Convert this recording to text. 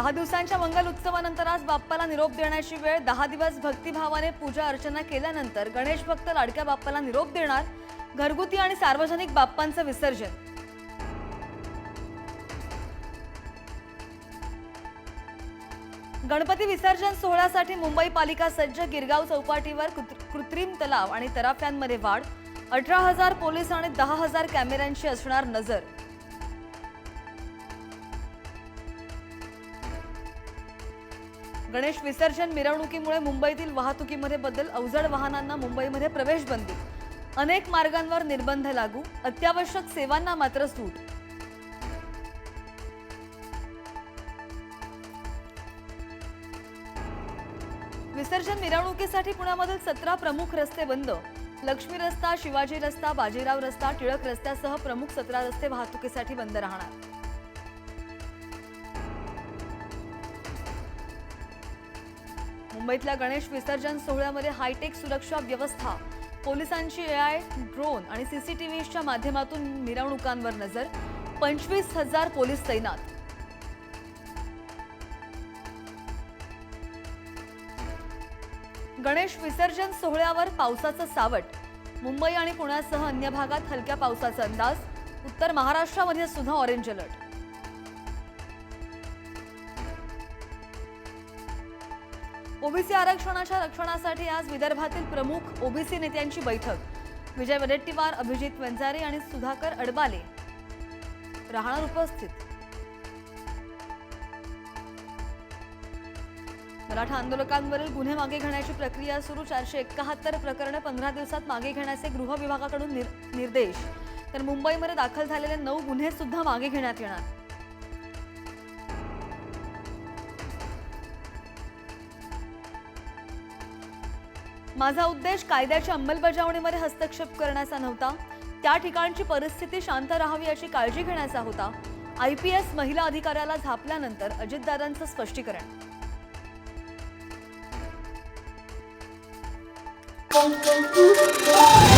दहा दिवसांच्या मंगल उत्सवानंतर आज बाप्पाला निरोप देण्याची वेळ. दहा दिवस भक्तिभावाने पूजा अर्चना केल्यानंतर गणेश भक्त लाडक्या बाप्पाला निरोप देणार. घरगुती आणि सार्वजनिक बाप्पांचं विसर्जन. गणपती विसर्जन सोहळ्यासाठी मुंबई पालिका सज्ज गिरगाव चौपाटीवर कृत्रिम तलाव आणि तराफ्यांमध्ये वाढ. अठरा हजार पोलीस आणि दहा हजार कॅमेऱ्यांची असणार नजर. गणेश विसर्जन मिरवणुकीमुळे मुंबईतील वाहतुकीमध्ये बदल अवजड वाहनांना मुंबईमध्ये प्रवेश बंदी अनेक मार्गांवर निर्बंध लागू अत्यावश्यक सेवांना मात्र सूट. विसर्जन मिरवणुकीसाठी पुण्यामधील सतरा प्रमुख रस्ते बंद. लक्ष्मी रस्ता शिवाजी रस्ता बाजीराव रस्ता टिळक रस्त्यासह प्रमुख सतरा रस्ते वाहतुकीसाठी बंद राहणार. मुंबईतल्या गणेश विसर्जन सोहळ्यामध्ये हायटेक सुरक्षा व्यवस्था. पोलिसांची एआय ड्रोन आणि सीसीटीव्हीच्या माध्यमातून मिरवणुकांवर नजर. पंचवीस हजार पोलीस तैनात. गणेश विसर्जन सोहळ्यावर पावसाचं सावट. मुंबई आणि पुण्यासह अन्य भागात हलक्या पावसाचा अंदाज. उत्तर महाराष्ट्रामध्ये सुद्धा ऑरेंज अलर्ट. ओबीसी आरक्षणाच्या रक्षणासाठी आज विदर्भातील प्रमुख ओबीसी नेत्यांची बैठक. विजय वडेट्टीवार अभिजित वंजारे आणि सुधाकर अडबाले राहणार उपस्थित. मराठा आंदोलकांवरील गुन्हे मागे घेण्याची प्रक्रिया सुरू चारशे एकाहत्तर प्रकरणं पंधरा दिवसात मागे घेण्याचे गृह विभागाकडून निर्देश. तर मुंबईमध्ये दाखल झालेले नऊ गुन्हे सुद्धा मागे घेण्यात येणार. माझा उद्देश कायद्याच्या अंमलबजावणीमध्ये हस्तक्षेप करण्याचा नव्हता त्या ठिकाणची परिस्थिती शांत राहावी याची काळजी घेण्याचा होता आय पी एस महिला अधिकाऱ्याला झापल्यानंतर अजितदादांचं स्पष्टीकरण Thank you.